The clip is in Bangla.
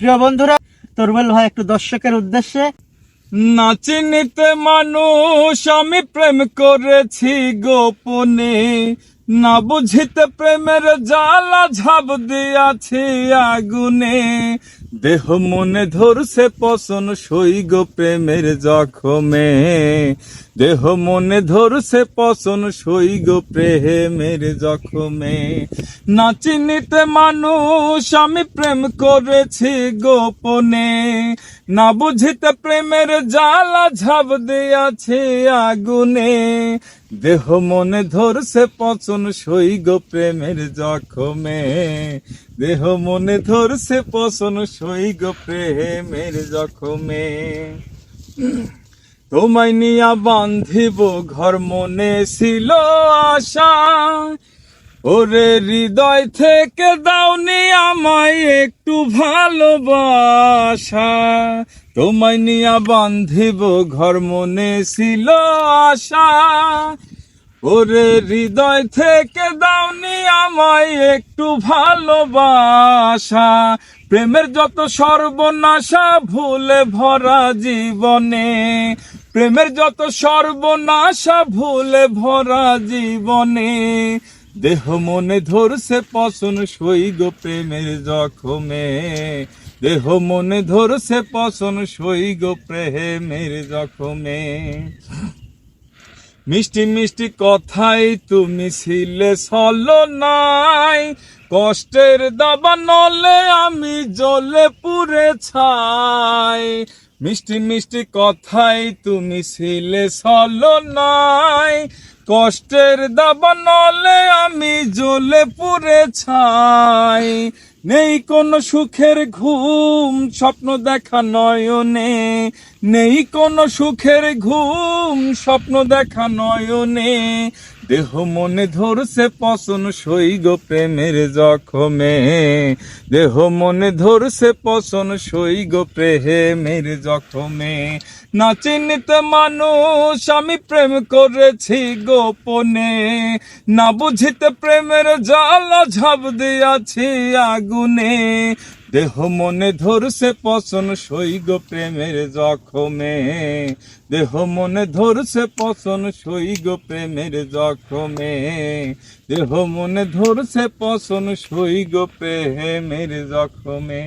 প্রিয় বন্ধুরা তরুবেল ভাই একটু দর্শকের উদ্দেশ্যে নাচিনিতে মানুষ আমি প্রেম করেছি গোপনে। না বুঝিতে প্রেমের জ্বালা ঝাপ দিয়াছি আগুনে। দেহ মনে ধরছে পছন সই গো প্রেমের জখমে। দেহ মনে ধরছে পছন সই গো প্রেমের জখমে। নাচিনিতে মানুষ, আমি প্রেম করেছি গোপনে। না বুঝিতে প্রেমের জ্বালা ঝাপ দিয়াছে আগুনে। দেহ মনে ধরছে পচন সই গো প্রেমের জখমে। দেহ মনে ধরছে পচন সই গো প্রেমের জখমে। তোমায় নিয়া বান্ধিব ঘর মনে ছিল আশা। ওরে হৃদয় থেকে দাওনি আমায় একটু ভালোবাসা। তোমায় নিয়া বান্ধিব ঘর মনে ছিল আশা। ওরে হৃদয় থেকে দাওনি আমায় একটু ভালোবাসা। প্রেমের যত সর্বনাশা ভুলে ভরা জীবনে, প্রেমের যত সর্বনাশা ভুলে ভরা জীবনে দেহ মনে ধরছে পছন সই গো প্রেমের জখমে। দেহ মনে ধরছে পছন সই গো প্রেমের জখমে। মিষ্টি মিষ্টি কথাই তুমি ছিলে সলো নাই। কষ্টের দাবা নলে আমি জলে পুরে ছাই। মিষ্টি মিষ্টি কথাই তুমি ছিলে সলো নাই। কষ্টের দাবা আমি জলে পুরে ছাই। নেই কোনো সুখের ঘুম, স্বপ্ন দেখা নয়নে। নেই কোনো সুখের ঘুম, স্বপ্ন দেখা নয়নে। দেহ মনে ধরছে পছন সই গো প্রেমের জখমে। দেহ মনে ধরছে পছন সই গো প্রেমের জখমে। না চিহ্নিত মানুষ, আমি প্রেম করেছি গোপনে। না বুঝিতে প্রেমের জালা ঝাপ দিয়াছি আগুনে। দেহ মনে ধরছে পছন সৈগ প্রেমের জখমে। দেহ মনে ধরছে পছন সৈগ প্রেমের জখমে। দেহ মনে ধরছে পছন সৈগ প্রেমের জখমে।